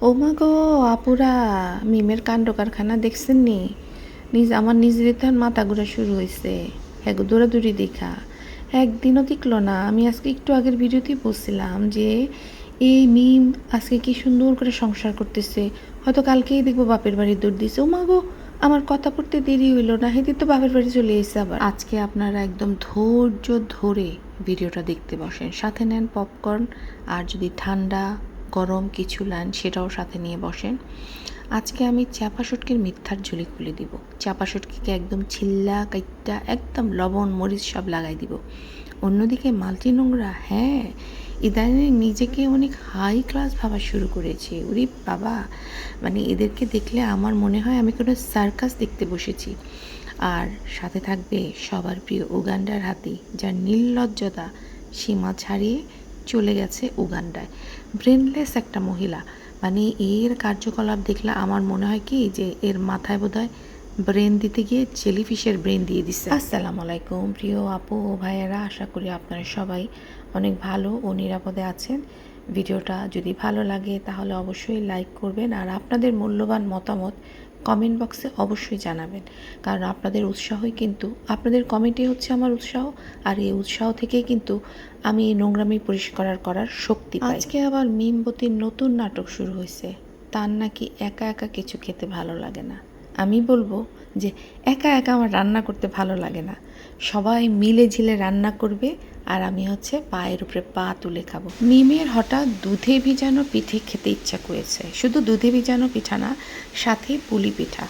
ও মা গো, আপুরা, মিমের কাণ্ড কারখানা দেখছেন নি? নিজ, আমার নিজের তখন মাথা ঘোরা শুরু হয়েছে এক দৌড়াদৌড়ি দেখা। একদিনও টিকলো না। আমি আজকে একটু আগের ভিডিওতেই বলছিলাম যে, এই মিম আজকে কি সুন্দর করে সংসার করতেছে। হয়তো কালকেই দেখব বাপের বাড়ি দৌড় দিছে ও মা গো, আমার কথা পড়তে দেরি হইল না। হেদিন তো বাপের বাড়ি চলে এসে আবার। আজকে আপনারা একদম ধৈর্য ধরে ভিডিওটা দেখতে বসেন। সাথে নেন পপকর্ন আর যদি ঠান্ডা গরম কিছু লান সেটাও সাথে নিয়ে বসেন। আজকে আমি চাপা শুটকির মিথ্যার ঝুলি খুলে দিব। চাপা শুটকিকে একদম ছিল্লা, কাইটটা, একদম লবণ, মরিচ সব লাগাই দিব। অন্যদিকে মাল্টি নোংরা হ্যাঁ ইদানিং নিজেকে অনেক হাই ক্লাস ভাবা শুরু করেছে। উরি বাবা মানে এদেরকে দেখলে আমার মনে হয় আমি কোনো সার্কাস দেখতে বসেছি। আর সাথে থাকবে সবার প্রিয় উগান্ডার হাতি, যার নির্লজ্জতা সীমা ছাড়িয়ে চলে গেছে উগান্ডায়। ব্রেনলেস একটা মহিলা। মানে এর কার্যকলাপ দেখলে আমার মনে হয় কি যে এর মাথায় বোধহয় ব্রেন দিতে গিয়ে জেলিফিশের ব্রেন দিয়ে দিচ্ছে আসসালামু আলাইকুম প্রিয় আপু ও ভাইয়েরা, আশা করি আপনারা সবাই অনেক ভালো ও নিরাপদে আছেন। ভিডিওটা যদি ভালো লাগে তাহলে অবশ্যই লাইক করবেন। আর আপনাদের মূল্যবান মতামত কমেন্ট বক্সে অবশ্যই জানাবেন। কারণ আপনাদের উৎসাহই কিন্তু, আপনাদের কমেন্টই হচ্ছে আমার উৎসাহ, আর এই উৎসাহ থেকেই কিন্তু আমি এই নোংরামি পরিষ্কার করার শক্তি পাই। আজকে আবার মিমবতির নতুন নাটক শুরু হয়েছে। তার নাকি একা একা কিছু খেতে ভালো লাগে না। আমি বলব যে, একা একা আমার রান্না করতে ভালো লাগে না। সবাই মিলে ঝিলে রান্না করবে আর আমি হচ্ছে পায়ের উপরে পা তুলে খাব। মিমের হঠাৎ দুধে ভিজানো পিঠে খেতে ইচ্ছা করেছে। শুধু দুধে ভিজানো পিঠা না, সাথে পুলি পিঠা।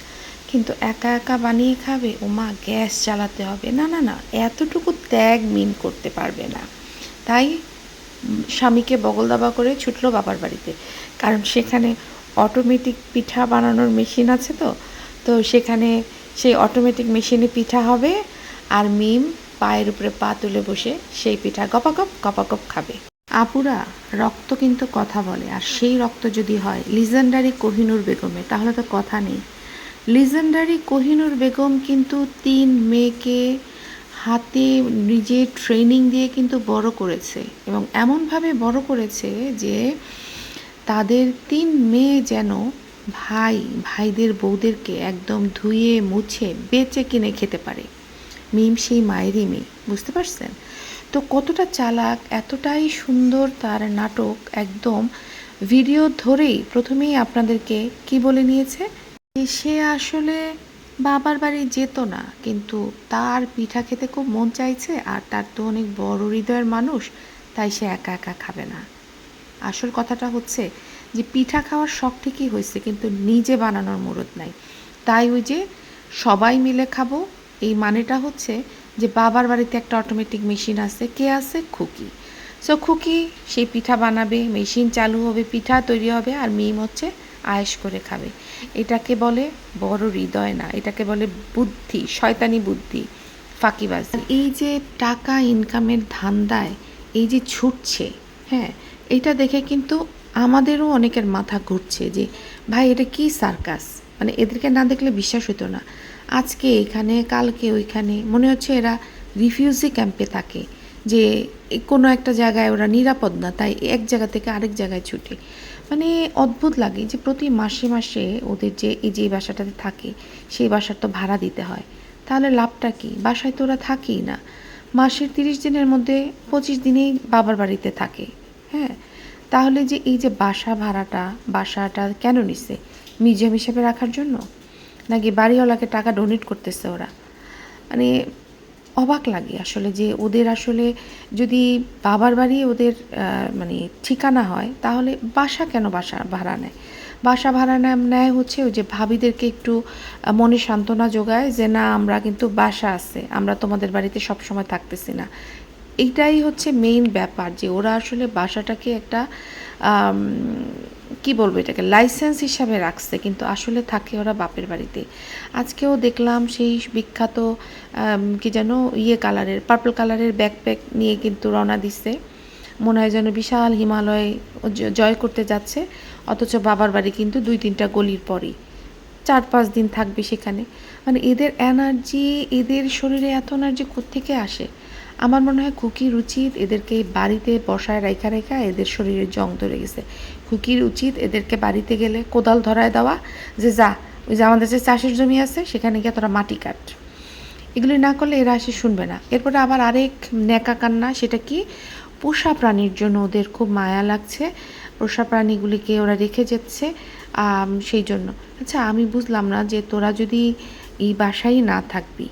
কিন্তু একা একা বানিয়ে খাবে ও মা গ্যাস জ্বালাতে হবে। না না না, এতটুকু ত্যাগ মিম করতে পারবে না। তাই স্বামীকে বগল দাবা করে ছুটলো বাবার বাড়িতে। কারণ সেখানে অটোমেটিক পিঠা বানানোর মেশিন আছে তো। তো সেখানে সেই অটোমেটিক মেশিনে পিঠা হবে আর মিম পায়ের উপরে পা তুলে বসে সেই পিঠা গপাগপ গপাগপ খাবে। আপুরা রক্ত কিন্তু কথা বলে, আর সেই রক্ত যদি হয় লিজেন্ডারি কোহিনুর বেগমে, তাহলে তো কথা নেই। লিজেন্ডারি কোহিনুর বেগম কিন্তু তিন মেয়েকে হাতে নিজে ট্রেনিং দিয়ে কিন্তু বড় করেছে, এবং এমনভাবে বড় করেছে যে তাদের তিন মেয়ে যেন ভাই, ভাইদের বউদেরকে একদম ধুয়ে, মুছে, বেচে কিনে খেতে পারে। মিম, সেই মায়েরই মেয়ে, বুঝতে পারছেন? তো কতটা চালাক, এতটাই সুন্দর তার নাটক, একদম ভিডিও ধরেই প্রথমেই আপনাদেরকে কি বলে নিয়েছে? সে আসলে বাবার বাড়ি যেত না, কিন্তু তার পিঠা খেতে খুব মন চাইছে আর তার তো অনেক বড় হৃদয়ের মানুষ, তাই সে একা একা খাবে না। আসল কথাটা হচ্ছে যে পিঠা খাওয়ার শখ ঠিকই হয়েছে, কিন্তু নিজে বানানোর মুরত নাই। তাই ওই যে সবাই মিলে খাব এই মানেটা হচ্ছে যে বাবার বাড়িতে একটা অটোমেটিক মেশিন আছে, কে আছে? খুকি। সো খুকি সেই পিঠা বানাবে মেশিন চালু হবে, পিঠা তৈরি হবে, আর মিম হচ্ছে আয়েস করে খাবে। এটাকে বলে বড় হৃদয় না, এটাকে বলে বুদ্ধি, শয়তানি বুদ্ধি, ফাঁকিবাজ। এই যে টাকা ইনকামের ধান্দায় এই যে ছুটছে হ্যাঁ এটা দেখে কিন্তু আমাদেরও অনেকের মাথা ঘুরছে যে, ভাই, এটা কি সার্কাস? মানে এদেরকে না দেখলে বিশ্বাস হতো না। আজকে এখানে, কালকে ওইখানে। মনে হচ্ছে এরা রিফিউজি ক্যাম্পে থাকে, যে কোনো একটা জায়গায় ওরা নিরাপদ না, তাই এক জায়গা থেকে আরেক জায়গায় ছুটে। মানে অদ্ভুত লাগে যে প্রতি মাসে মাসে ওদের যে, এই যে বাসাটাতে থাকে, সেই বাসার তো ভাড়া দিতে হয়। তাহলে লাভটা কি? বাসায় তো ওরা থাকেই না। মাসের তিরিশ দিনের মধ্যে পঁচিশ দিনেই বাবার বাড়িতে থাকে হ্যাঁ? তাহলে যে এই যে বাসা ভাড়াটা, বাসাটা কেন নিচ্ছে মিউজিয়াম হিসেবে রাখার জন্য? নাকি বাড়িওয়ালাকে টাকা ডোনেট করতেছে ওরা? মানে অবাক লাগে আসলে যে ওদের আসলে যদি বাবার বাড়ি ওদের মানে ঠিকানা হয়, তাহলে বাসা কেন বাসা ভাড়া নেয়? বাসা ভাড়া নেয় হচ্ছে ওই যে ভাবিদেরকে একটু মনে সান্ত্বনা যোগায় যে না, আমরা কিন্তু বাসা আছে, আমরা তোমাদের বাড়িতে সব সময় থাকতেছি না। এইটাই হচ্ছে মেইন ব্যাপার যে ওরা আসলে বাসাটাকে একটা কি বলব এটাকে? লাইসেন্স হিসাবে রাখছে, কিন্তু আসলে থাকে ওরা বাপের বাড়িতে। আজকেও দেখলাম সেই বিখ্যাত কি যেন ইয়ে কালারের পার্পল কালারের ব্যাকপ্যাক নিয়ে কিন্তু রওনা দিচ্ছে মনে হয় যেন বিশাল হিমালয় জয় করতে যাচ্ছে, অথচ বাবার বাড়ি কিন্তু দুই তিনটা গলির পরেই। চার পাঁচ দিন থাকবে সেখানে। মানে এদের এনার্জি এদের শরীরে এত এনার্জি থেকে আসে? আমার মনে হয় খুকির উচিত এদেরকে বাড়িতে বসায় রেখা রেখা এদের শরীরে জং ধরে গেছে। খুকির উচিত এদেরকে বাড়িতে গেলে কোদাল ধরায় দেওয়া যে, যা, ওই যে আমাদের যে চাষের জমি আছে, সেখানে গিয়ে তোরা মাটি কাট। এগুলি না করলে এরা এসে শুনবে না। এরপরে আবার আরেক ন্যাকা কান্না, সেটা কি? পোষা প্রাণীর জন্য ওদের খুব মায়া লাগছে। পোষা প্রাণীগুলিকে ওরা রেখে যাচ্ছে সেই জন্য। আচ্ছা আমি বুঝলাম না যে তোরা যদি এই বাসায় না থাকবি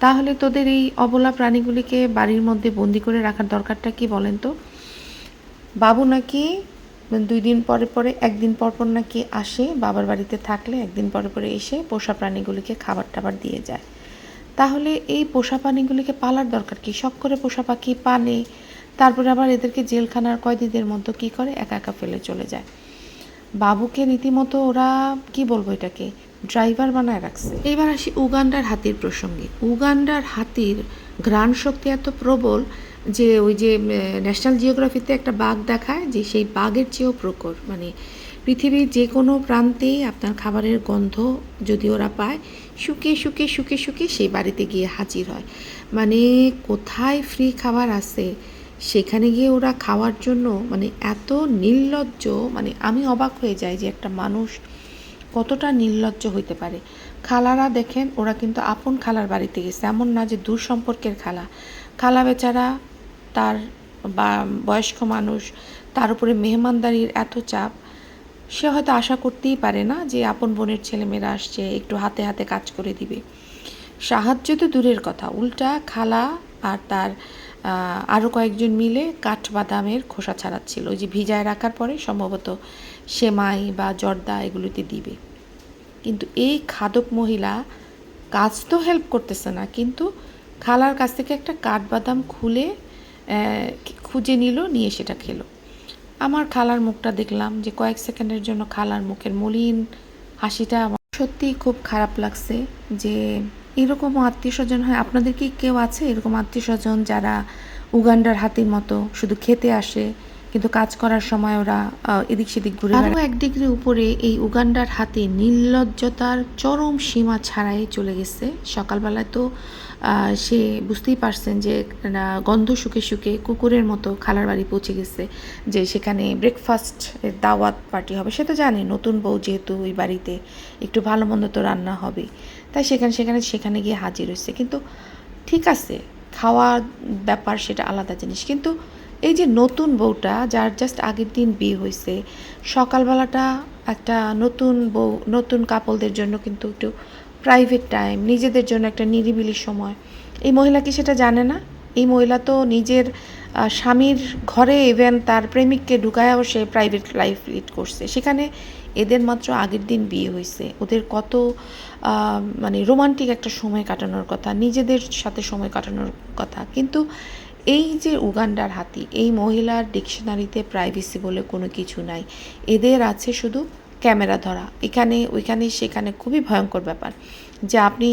তাহলে তোদের এই অবলা প্রাণীগুলিকে বাড়ির মধ্যে বন্দি করে রাখার দরকারটা কি বলেন তো? বাবু নাকি দুই দিন পরে পরে, একদিন পর পর নাকি আসে, বাবার বাড়িতে থাকলে একদিন পরে পরে এসে পোষা প্রাণীগুলিকে খাবার টাবার দিয়ে যায়। তাহলে এই পোষা প্রাণীগুলিকে পালার দরকার কি? শখ করে পোষা পাখি পালে, তারপরে আবার এদেরকে জেলখানার কয়েদিদের মতো কি করে? একা একা ফেলে চলে যায়। বাবুকে রীতিমতো ওরা, কি বলব এটাকে? ড্রাইভার বানায় রাখছে। এবার আসি উগান্ডার হাতির প্রসঙ্গে। উগান্ডার হাতির ঘ্রাণ শক্তি এত প্রবল যে ওই যে ন্যাশনাল জিওগ্রাফিতে একটা বাঘ দেখায় যে সেই বাঘের চেয়েও প্রকর মানে পৃথিবীর যে কোনো প্রান্তেই আপনার খাবারের গন্ধ যদি ওরা পায়, শুকিয়ে শুকিয়ে শুকিয়ে শুকিয়ে সেই বাড়িতে গিয়ে হাজির হয়। মানে কোথায় ফ্রি খাবার আছে, সেখানে গিয়ে ওরা খাওয়ার জন্য মানে এত নির্লজ্জ মানে আমি অবাক হয়ে যাই যে একটা মানুষ কতটা নির্লজ্জ হইতে পারে। খালারা দেখেন, ওরা কিন্তু আপন খালার বাড়িতে গেছে, এমন না যে দূর সম্পর্কের খালা। খালা বেচারা তার বা, বয়স্ক মানুষ, তার উপরে মেহমানদারির এত চাপ, সে হয়তো আশা করতেই পারে না যে আপন বোনের ছেলেমেয়েরা আসছে, একটু হাতে হাতে কাজ করে দিবে। সাহায্য তো দূরের কথা, উল্টা খালা আর তার আরও কয়েকজন মিলে কাঠবাদামের খোসা ছাড়াচ্ছিল। ওই যে ভিজায় রাখার পরে সম্ভবত সেমাই বা জর্দা এগুলোতে দিবে। কিন্তু এই খাদক মহিলা কাজ তো হেল্প করতেছে না, কিন্তু খালার কাছ থেকে একটা কাঠবাদাম খুলে খুঁজে নিল, নিয়ে সেটা খেলো। আমার খালার মুখটা দেখলাম যে কয়েক সেকেন্ডের জন্য খালার মুখের মলিন হাসিটা আমার সত্যিই খুব খারাপ লাগছে যে এরকম আত্মীয় স্বজন হয়? আপনাদের কি কেউ আছে এরকম আত্মীয় স্বজন যারা উগান্ডার হাতির মতো শুধু খেতে আসে কিন্তু কাজ করার সময় ওরা এদিক সেদিক ঘুরে আরও এক ডিগ্রি উপরে এই উগান্ডার হাতে নির্লজ্জতার চরম সীমা ছাড়াই চলে গেছে। সকালবেলায় তো সে বুঝতেই পারছেন যে গন্ধ শুকে শুকে কুকুরের মতো খালার বাড়ি পৌঁছে গেছে যে সেখানে ব্রেকফাস্ট দাওয়াত পার্টি হবে। সে তো জানে নতুন বউ যেহেতু ওই বাড়িতে একটু ভালো মন্দ তো রান্না হবে। তাই সেখানে সেখানে সেখানে গিয়ে হাজির হয়েছে। কিন্তু ঠিক আছে, খাওয়ার ব্যাপার সেটা আলাদা জিনিস। কিন্তু এই যে নতুন বউটা, যার জাস্ট আগের দিন বিয়ে হয়েছে, সকালবেলাটা একটা নতুন বউ, নতুন কাপলদের জন্য কিন্তু একটু প্রাইভেট টাইম নিজেদের জন্য একটা নিরিবিলি সময়। এই মহিলা কি সেটা জানে না? এই মহিলা তো নিজের স্বামীর ঘরে ইভেন তার প্রেমিককে ঢুকায়ও সে প্রাইভেট লাইফ লিড করছে। সেখানে এদের মাত্র আগের দিন বিয়ে হয়েছে। ওদের কত মানে রোমান্টিক একটা সময় কাটানোর কথা, নিজেদের সাথে সময় কাটানোর কথা। কিন্তু এই যে উগান্ডার হাতি, এই মহিলার ডিকশনারিতে প্রাইভেসি বলে কোনো কিছু নাই। এদের আছে শুধু ক্যামেরা ধরা। এখানে, ওইখানে, সেখানে খুবই ভয়ঙ্কর ব্যাপার যে আপনি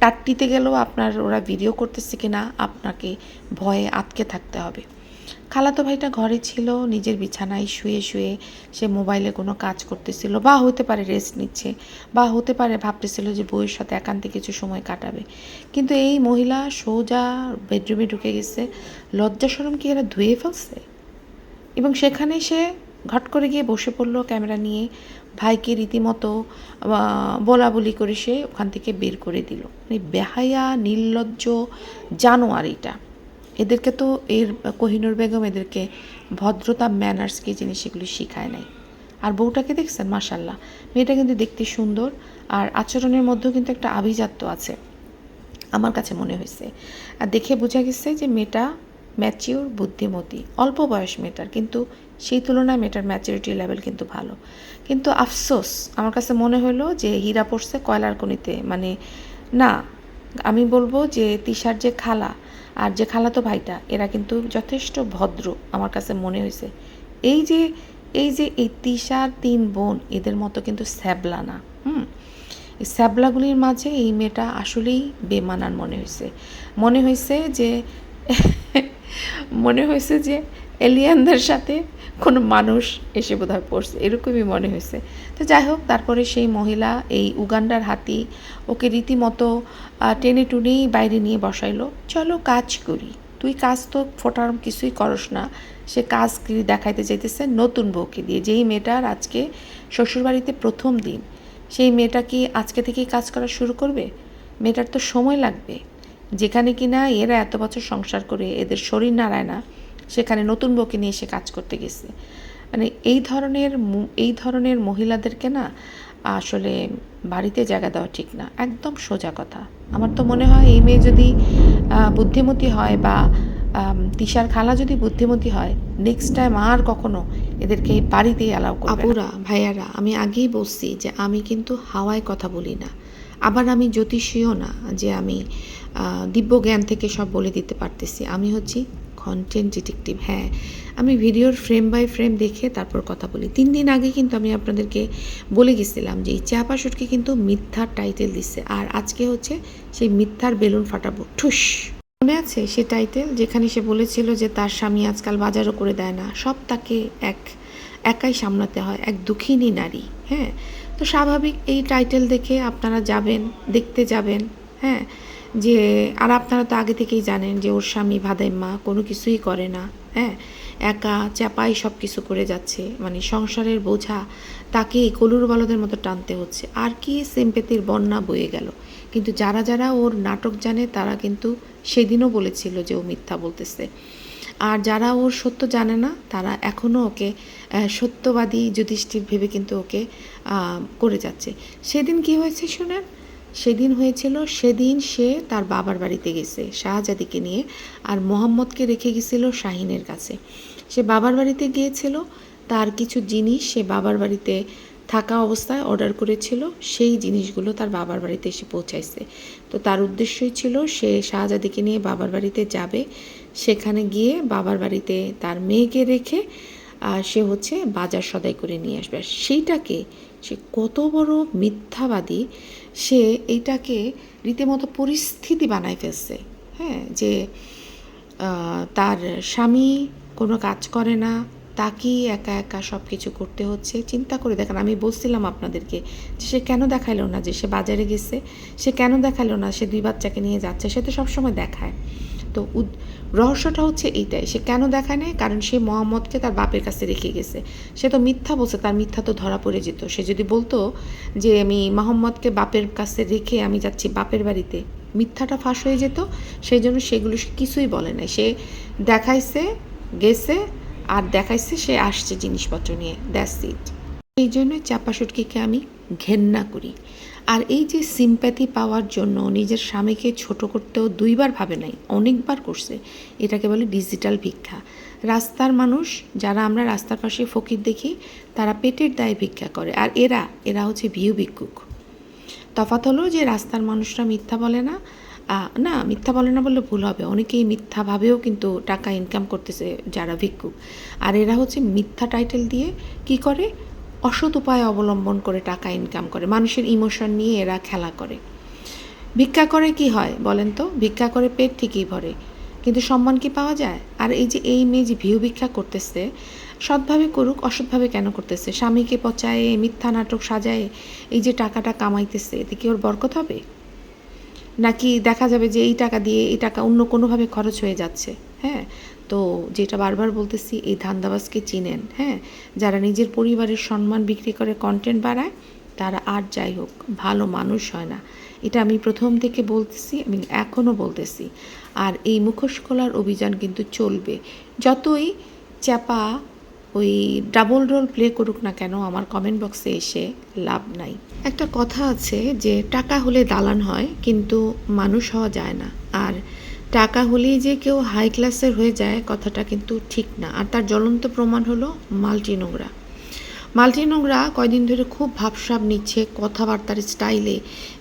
টাট্টিতে গেলেও আপনার ওরা ভিডিও করতেছে কিনা, আপনাকে ভয়ে আটকে থাকতে হবে। খালাতো ভাইটা ঘরে ছিল নিজের বিছানায় শুয়ে শুয়ে সে মোবাইলে কোনো কাজ করতেছিল বা হতে পারে রেস্ট নিচ্ছে বা হতে পারে ভাবতেছিল যে বউয়ের সাথে একান্তে কিছু সময় কাটাবে। কিন্তু এই মহিলা সোজা বেডরুমে ঢুকে গেছে লজ্জা সরম কি এরা ধুয়ে ফেলছে? এবং সেখানে সে ঘট করে গিয়ে বসে পড়ল ক্যামেরা নিয়ে ভাইকে রীতিমতো আহ, বলাবলি করে সে ওখান থেকে বের করে দিল। মানে বেহায়া নির্লজ্জ জানোয়ার এটা। এদেরকে তো এর, কোহিনুর বেগম এদেরকে ভদ্রতা ম্যানার্স কি জিনিস সেগুলি শেখায় নাই। আর বউটাকে দেখছেন? মাসাল্লাহ মেয়েটা কিন্তু দেখতে সুন্দর, আর আচরণের মধ্যেও কিন্তু একটা আভিজাত্য আছে, আমার কাছে মনে হয়েছে। আর দেখে বোঝা গেছে যে মেয়েটা ম্যাচিওর বুদ্ধিমতী, অল্প বয়স মেয়েটার, কিন্তু সেই তুলনায় মেয়েটার ম্যাচুরিটি লেভেল কিন্তু ভালো। কিন্তু আফসোস, আমার কাছে মনে হলো যে হীরা পড়ছে কয়লার কনিতে মানে না, আমি বলব যে তিশার যে খালা আর যে খালাতো ভাইটা, এরা কিন্তু যথেষ্ট ভদ্র আমার কাছে মনে হয়েছে। এই যে এই যে এই তিশার তিন বোন, এদের মতো কিন্তু স্যাবলা না, হুম? এই স্যাবলাগুলির মাঝে এই মেয়েটা আসলেই বেমানান মনে হয়েছে। মনে হয়েছে যে, মনে হয়েছে যে এলিয়ানদের সাথে কোনো মানুষ এসে বোধহয় পড়ছে, এরকমই মনে হয়েছে। তো যাই হোক, তারপরে সেই মহিলা এই উগান্ডার হাতি ওকে রীতিমতো টেনে টুনেই বাইরে নিয়ে বসাইলো, চলো কাজ করি, তুই কাজ তো ফোটার কিছুই করস না, সে কাজ কি দেখাইতে চাইতেছে নতুন বউকে দিয়ে। যেই মেয়েটার আজকে শ্বশুরবাড়িতে প্রথম দিন, সেই মেয়েটা কি আজকে থেকেই কাজ করা শুরু করবে? মেয়েটার তো সময় লাগবে। যেখানে কি না এরা এত বছর সংসার করে এদের শরীর নাড়ায় না সেখানে নতুন বউকে নিয়ে এসে কাজ করতে গেছে। মানে এই ধরনের এই ধরনের মহিলাদেরকে না আসলে বাড়িতে জায়গা দেওয়া ঠিক না, একদম সোজা কথা। আমার তো মনে হয় এই মেয়ে যদি বুদ্ধিমতী হয় বা তিশার খালা যদি বুদ্ধিমতী হয় নেক্সট টাইম আর কখনো এদেরকে বাড়িতে অ্যালাউ করবে আপুরা ভাইয়ারা, আমি আগেই বলছি যে আমি কিন্তু হাওয়ায় কথা বলি না। আবার আমি জ্যোতিষীও না যে আমি দিব্য জ্ঞান থেকে সব বলে দিতে পারতেছি। আমি হচ্ছি কন্টেন্ট ডিটেকটিভ হ্যাঁ। আমি ভিডিওর ফ্রেম বাই ফ্রেম দেখে তারপর কথা বলি। তিন দিন আগে কিন্তু আমি আপনাদেরকে বলে গেছিলাম যে এই চাপা শুটকে কিন্তু মিথ্যার টাইটেল দিচ্ছে। আর আজকে হচ্ছে সেই মিথ্যার বেলুন ফাটাবো। ঠুস! মনে আছে সে টাইটেল যেখানে সে বলেছিল যে তার স্বামী আজকাল বাজারও করে দেয় না। সব তাকে এক, একাই সামলাতে হয়, এক দুঃখিনী নারী হ্যাঁ। তো স্বাভাবিক এই টাইটেল দেখে আপনারা যাবেন, দেখতে যাবেন হ্যাঁ। যে, আর আপনারা তো আগে থেকেই জানেন যে ওর স্বামী ভাদাইম্মা কোনো কিছুই করে না হ্যাঁ? একা, চাপাই সব কিছু করে যাচ্ছে মানে সংসারের বোঝা তাকে কলুর বলদের মতো টানতে হচ্ছে। আর কি সিম্পেতির বন্যা বয়ে গেল। কিন্তু যারা যারা ওর নাটক জানে তারা কিন্তু সেদিনও বলেছিল যে ও মিথ্যা বলতেছে। আর যারা ওর সত্য জানে না, তারা এখনও ওকে সত্যবাদী যুধিষ্ঠির ভেবে কিন্তু ওকে করে যাচ্ছে। সেদিন কি হয়েছে শুনেন? সেদিন হয়েছিল, সেদিন সে তার বাবার বাড়িতে গেছে, শাহজাদিকে নিয়ে, আর মোহাম্মদকে রেখে গেছিল শাহিনের কাছে। সে বাবার বাড়িতে গিয়েছিল, তার কিছু জিনিস সে বাবার বাড়িতে থাকা অবস্থায় অর্ডার করেছিল, সেই জিনিসগুলো তার বাবার বাড়িতে এসে পৌঁছাইছে। তো তার উদ্দেশ্যই ছিল, সে শাহজাদিকে নিয়ে বাবার বাড়িতে যাবে। সেখানে গিয়ে বাবার বাড়িতে তার মেয়েকে রেখে সে হচ্ছে বাজার সদাই করে নিয়ে আসবে। আর সেইটাকে সে কত বড় মিথ্যাবাদী সে এইটাকে রীতিমতো পরিস্থিতি বানায় ফেলছে হ্যাঁ? যে তার স্বামী কোনো কাজ করে না, তাকেই একা একা সব কিছু করতে হচ্ছে। চিন্তা করে দেখেন, আমি বলছিলাম আপনাদেরকে যে সে কেন দেখাইলো না যে সে বাজারে গেছে, সে কেন দেখাল না সে দুই বাচ্চাকে নিয়ে যাচ্ছে, সে তো সবসময় দেখায়। তো রহস্যটা হচ্ছে এইটাই, সে কেন দেখায় নাই? কারণ সে মোহাম্মদকে তার বাপের কাছে রেখে গেছে। সে তো মিথ্যা বলছে, তার মিথ্যা তো ধরা পড়ে যেত। সে যদি বলতো যে আমি মোহাম্মদকে বাপের কাছে রেখে আমি যাচ্ছি বাপের বাড়িতে, মিথ্যাটা ফাঁস হয়ে যেত। সেই জন্য সেগুলো সে কিছুই বলে নাই। সে দেখাইছে, গেছে, আর দেখাইছে সে আসছে জিনিসপত্র নিয়ে। দ্যাটস ইট এই জন্য চাপা সুটকিকে আমি ঘেন্না করি। আর এই যে সিম্প্যাথি পাওয়ার জন্য নিজের স্বামীকে ছোট করতেও দুইবার ভাবে নাই, অনেকবার করছে, এটাকে বলে ডিজিটাল ভিক্ষা। রাস্তার মানুষ, যারা আমরা রাস্তার পাশে ফকির দেখি, তারা পেটের দায়ে ভিক্ষা করে, আর এরা এরা হচ্ছে ভিউ ভিক্ষুক। তফাৎ হলো যে রাস্তার মানুষরা মিথ্যা বলে না না, মিথ্যা বলে না বললে ভুল হবে, অনেকেই মিথ্যাভাবেও কিন্তু টাকা ইনকাম করতেছে যারা ভিক্ষুক। আর এরা হচ্ছে মিথ্যা টাইটেল দিয়ে কি করে? অসৎ উপায় অবলম্বন করে টাকা ইনকাম করে। মানুষের ইমোশন নিয়ে এরা খেলা করে। ভিক্ষা করে কি হয় বলেন তো? ভিক্ষা করে পেট ঠিকই ভরে। কিন্তু সম্মান কি পাওয়া যায়? আর এই যে এই মেয়ে যে ভিউ ভিক্ষা করতেছে, সৎভাবে করুক, অসৎভাবে কেন করতেছে? স্বামীকে পচায়ে, মিথ্যা নাটক সাজায়, এই যে টাকাটা কামাইতেছে, এতে কি ওর বরকত হবে? নাকি দেখা যাবে যে এই টাকা দিয়ে এই টাকা অন্য কোনোভাবে খরচ হয়ে যাচ্ছে? হ্যাঁ? তো যেটা বারবার বলতেছি, এই ধান্দাবাজকে চিনেন হ্যাঁ? যারা নিজের পরিবারের সম্মান বিক্রি করে কন্টেন্ট বাড়ায়, তারা আর যাই হোক, ভালো মানুষ হয় না। এটা আমি প্রথম থেকে বলতেছি, আমি এখনও বলতেছি। আর এই মুখোশ খোলার অভিযান কিন্তু চলবে। যতই চাপা ওই ডাবল রোল প্লে করুক না কেন, আমার কমেন্ট বক্সে এসে লাভ নাই। একটা কথা আছে যে, টাকা হলে দালান হয়, কিন্তু মানুষ হওয়া যায় না। আর টাকা হলেই যে কেউ হাই ক্লাসের হয়ে যায় কথাটা কিন্তু ঠিক না। আর তার জ্বলন্ত প্রমাণ হলো মাল্টি নোংরা। মাল্টি নোংরা কয়দিন ধরে খুব ভাবসাব নিচ্ছে কথাবার্তার স্টাইলে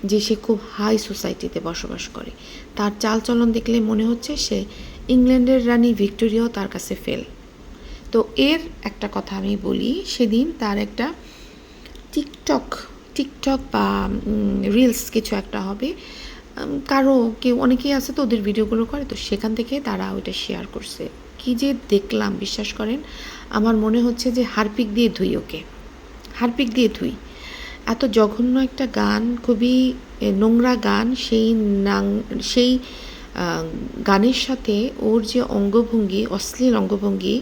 যে সে খুব হাই সোসাইটিতে বসবাস করে। তার চালচলন দেখলে মনে হচ্ছে সে ইংল্যান্ডের রানী ভিক্টোরিয়াও তার কাছে ফেল তো এর একটা কথা আমি বলি, সেদিন তার একটা টিকটক টিকটক বা রিলস কিছু একটা হবে। কারও কেউ, অনেকেই আছে তো ওদের ভিডিওগুলো করে, তো সেখান থেকে তারা ওইটা শেয়ার করছে। কি যে দেখলাম, বিশ্বাস করেন, আমার মনে হচ্ছে যে হারপিক দিয়ে ধুই ওকে। হারপিক দিয়ে ধুই। এত জঘন্য একটা গান, খুবই নোংরা গান, সেই নাং, সেই গানের সাথে ওর যে অঙ্গভঙ্গি, অশ্লীল অঙ্গভঙ্গি,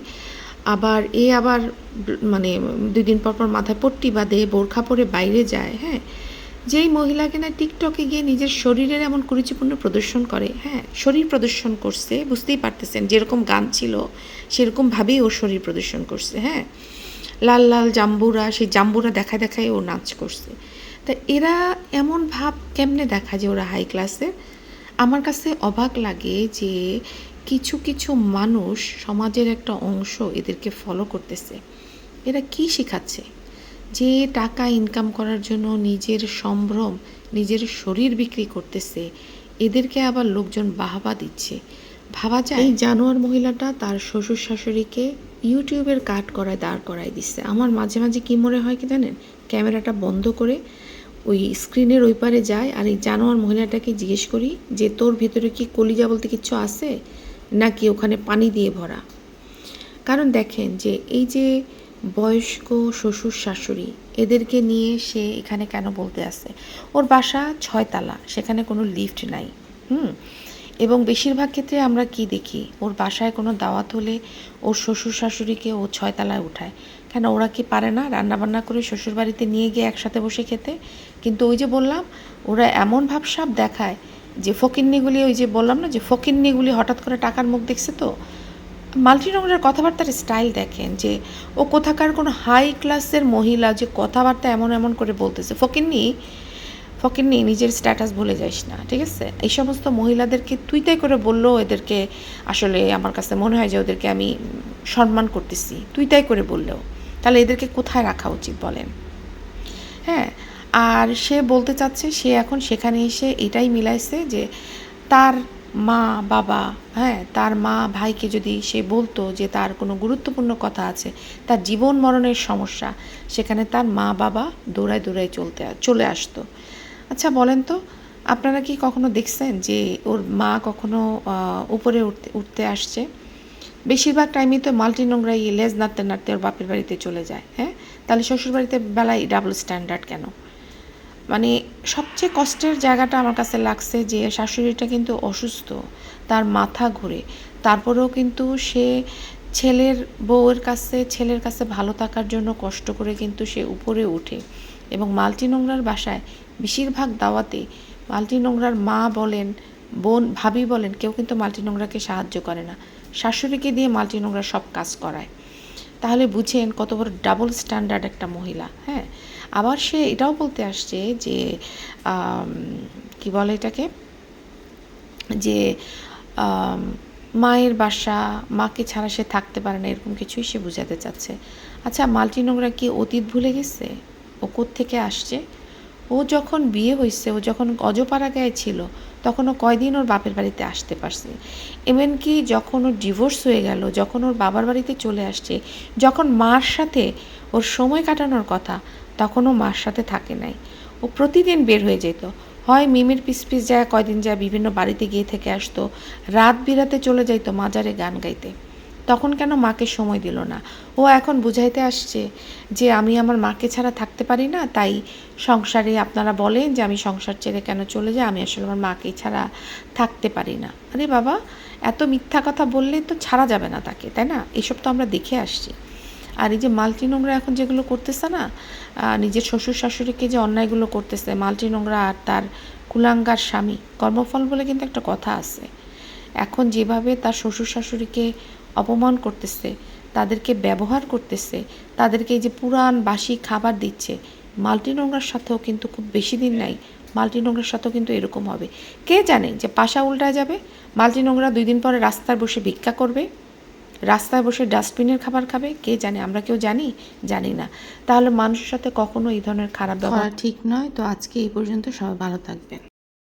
আবার এ আবার মানে দুই দিন পর পর মাথায় পট্টি বাঁধে, বোরখা পরে বাইরে যায় হ্যাঁ? যেই মহিলা কিনা টিকটকে গিয়ে নিজের শরীরের এমন কুরুচিপূর্ণ প্রদর্শন করে হ্যাঁ শরীর প্রদর্শন করছে, বুঝতেই পারতেছেন, যেরকম গান ছিল, সেরকমভাবেই ওর শরীর প্রদর্শন করছে হ্যাঁ। লাল লাল জাম্বুরা, সেই জাম্বুরা দেখায় দেখায় ও নাচ করছে। তা এরা এমন ভাব কেমনে দেখা যে ওরা হাই ক্লাসের আমার কাছে অবাক লাগে যে কিছু কিছু মানুষ সমাজের একটা অংশ এদেরকে ফলো করতেছে। এরা কি শেখাচ্ছে? যে টাকা ইনকাম করার জন্য নিজের সম্ভ্রম, নিজের শরীর বিক্রি করতেছে, এদেরকে আবার লোকজন বাহবা দিচ্ছে। ভাবা যায় এই জানোয়ার মহিলাটা তার শ্বশুর শাশুড়িকে ইউটিউবের কাট করায় দাঁড় করায় দিচ্ছে। আমার মাঝে মাঝে কি মনে হয় কি জানেন? ক্যামেরাটা বন্ধ করে ওই স্ক্রিনের ওই পারে যায় আর এই জানোয়ার মহিলাটাকে জিজ্ঞেস করি যে, তোর ভিতরে কি কলিজা বলতে কিচ্ছু আছে? নাকি ওখানে পানি দিয়ে ভরা? কারণ দেখেন যে, এই যে বয়স্ক শ্বশুর শাশুড়ি, এদেরকে নিয়ে সে এখানে কেন বলতে আসে? ওর বাসা ছয়তলা, সেখানে কোনো লিফট নাই, হুম? এবং বেশিরভাগ ক্ষেত্রে আমরা কি দেখি? ওর বাসায় কোনো দাওয়াত হলে ওর শ্বশুর শাশুড়িকে ও ছয়তলায় উঠায়। কেন ওরা কি পারে না রান্নাবান্না করে শ্বশুর বাড়িতে নিয়ে গিয়ে একসাথে বসে খেতে? কিন্তু ওই যে বললাম, ওরা এমন ভাবসাব দেখায় যে ফকিন্নিগুলি, ওই যে বললাম না যে ফকিন্নিগুলি হঠাৎ করে টাকার মুখ দেখছে তো? মাল্টি নোংরার কথাবার্তার স্টাইল দেখেন যে ও কোথাকার কোনো হাই ক্লাসের মহিলা যে কথাবার্তা এমন এমন করে বলতেছে। ফকিন্নি ফকিন্নি, নিজের স্ট্যাটাস ভুলে যাইস না, ঠিক আছে? এই সমস্ত মহিলাদেরকে তুই তাই করে বললেও এদেরকে আসলে আমার কাছে মনে হয় যে ওদেরকে আমি সম্মান করতেছি। তুই তাই করে বললেও তাহলে এদেরকে কোথায় রাখা উচিত বলেন? হ্যাঁ আর সে বলতে চাচ্ছে, সে এখন সেখানে এসে এটাই মিলাইছে যে তার মা, বাবা হ্যাঁ তার মা, ভাইকে যদি সে বলতো যে তার কোনো গুরুত্বপূর্ণ কথা আছে, তার জীবন মরণের সমস্যা, সেখানে তার মা, বাবা দৌড়ায় দৌড়ায় চলতে, চলে আসতো। আচ্ছা বলেন তো, আপনারা কি কখনো দেখছেন যে ওর মা কখনো উপরে উঠতে উঠতে আসছে? বেশিরভাগ টাইমই তো মাল্টি নোংরাই লেজ নাড়তে নাড়তে ওর বাপের বাড়িতে চলে যায় হ্যাঁ? তাহলে শ্বশুর বাড়িতে বেলায় ডাবল স্ট্যান্ডার্ড কেন? মানে সবচেয়ে কষ্টের জায়গাটা আমার কাছে লাগছে যে শাশুড়িটা কিন্তু অসুস্থ, তার মাথা ঘুরে। তারপরেও কিন্তু সে ছেলের বউয়ের কাছে, ছেলের কাছে ভালো থাকার জন্য কষ্ট করে কিন্তু সে উপরে ওঠে এবং মাল্টি নোংরার বাসায় বেশিরভাগ দাওয়াতে মাল্টি নোংরার মা বলেন, বোন, ভাবি বলেন, কেউ কিন্তু মাল্টি নোংরাকে সাহায্য করে না। শাশুড়িকে দিয়ে মাল্টি নোংরা সব কাজ করায়। তাহলে বুঝেন কত বড় ডাবল স্ট্যান্ডার্ড একটা মহিলা হ্যাঁ? আবার সে এটাও বলতে আসছে যে কি বলে এটাকে? যে মায়ের বাসা, মাকে ছাড়া সে থাকতে পারে না, এরকম কিছুই সে বোঝাতে চাচ্ছে। আচ্ছা মাল্টি নোংরা কি অতীত ভুলে গেছে? ও থেকে আসছে? ও যখন বিয়ে হয়েছে ও যখন অজপাড়া গায়ে ছিল, তখন ও কয়দিন ওর বাপের বাড়িতে আসতে পারছে। এমনকি যখন ওর ডিভোর্স হয়ে গেল, যখন ওর বাবার বাড়িতে চলে আসছে, যখন মার সাথে ওর সময় কাটানোর কথা তখন ও মার সাথে থাকে নাই। ও প্রতিদিন বের হয়ে যেত। হয় মিমির পিস পিস যায়, কয়দিন যায়, বিভিন্ন বাড়িতে গিয়ে থেকে আসতো, রাত বিরাতে চলে যাইতো মাজারে গান গাইতে। তখন কেন মাকে সময় দিল না? ও এখন বুঝাইতে আসছে যে আমি আমার মাকে ছাড়া থাকতে পারি না, তাই সংসারে আপনারা বলেন যে আমি সংসার ছেড়ে কেন চলে যাই, আমি আসলে আমার মাকে ছাড়া থাকতে পারি না। আরে বাবা, এত মিথ্যা কথা বললে তো ছাড়া যাবে না তাকে, তাই না? এসব তো আমরা দেখে আসছি। আর এই যে মাল্টি নোংরা এখন যেগুলো করতেছে না নিজের শ্বশুর শাশুড়িকে যে অন্যায়গুলো করতেছে, মাল্টি নোংরা আর তার কুলাঙ্গার স্বামী, কর্মফল বলে কিন্তু একটা কথা আছে। এখন যেভাবে তার শ্বশুর শাশুড়িকে অপমান করতেছে, তাদেরকে ব্যবহার করতেছে, তাদেরকে এই যে পুরান বাসি খাবার দিচ্ছে, মাল্টি নোংরার সাথেও কিন্তু খুব বেশি দিন নাই, মাল্টি নোংরার সাথেও কিন্তু এরকম হবে। কে জানে যে পাশা উল্টা যাবে? মাল্টি নোংরা দুই দিন পরে রাস্তায় বসে ভিক্ষা করবে? রাস্তায় বসে ডাস্টবিনের খাবার খাবে? কে জানে? আমরা কেউ জানি? জানি না। তাহলে মানুষের সাথে কখনো এই ধরনের খারাপ ব্যবহার ঠিক নয়। তো আজকে এই পর্যন্ত সবাই ভালো থাকবেন।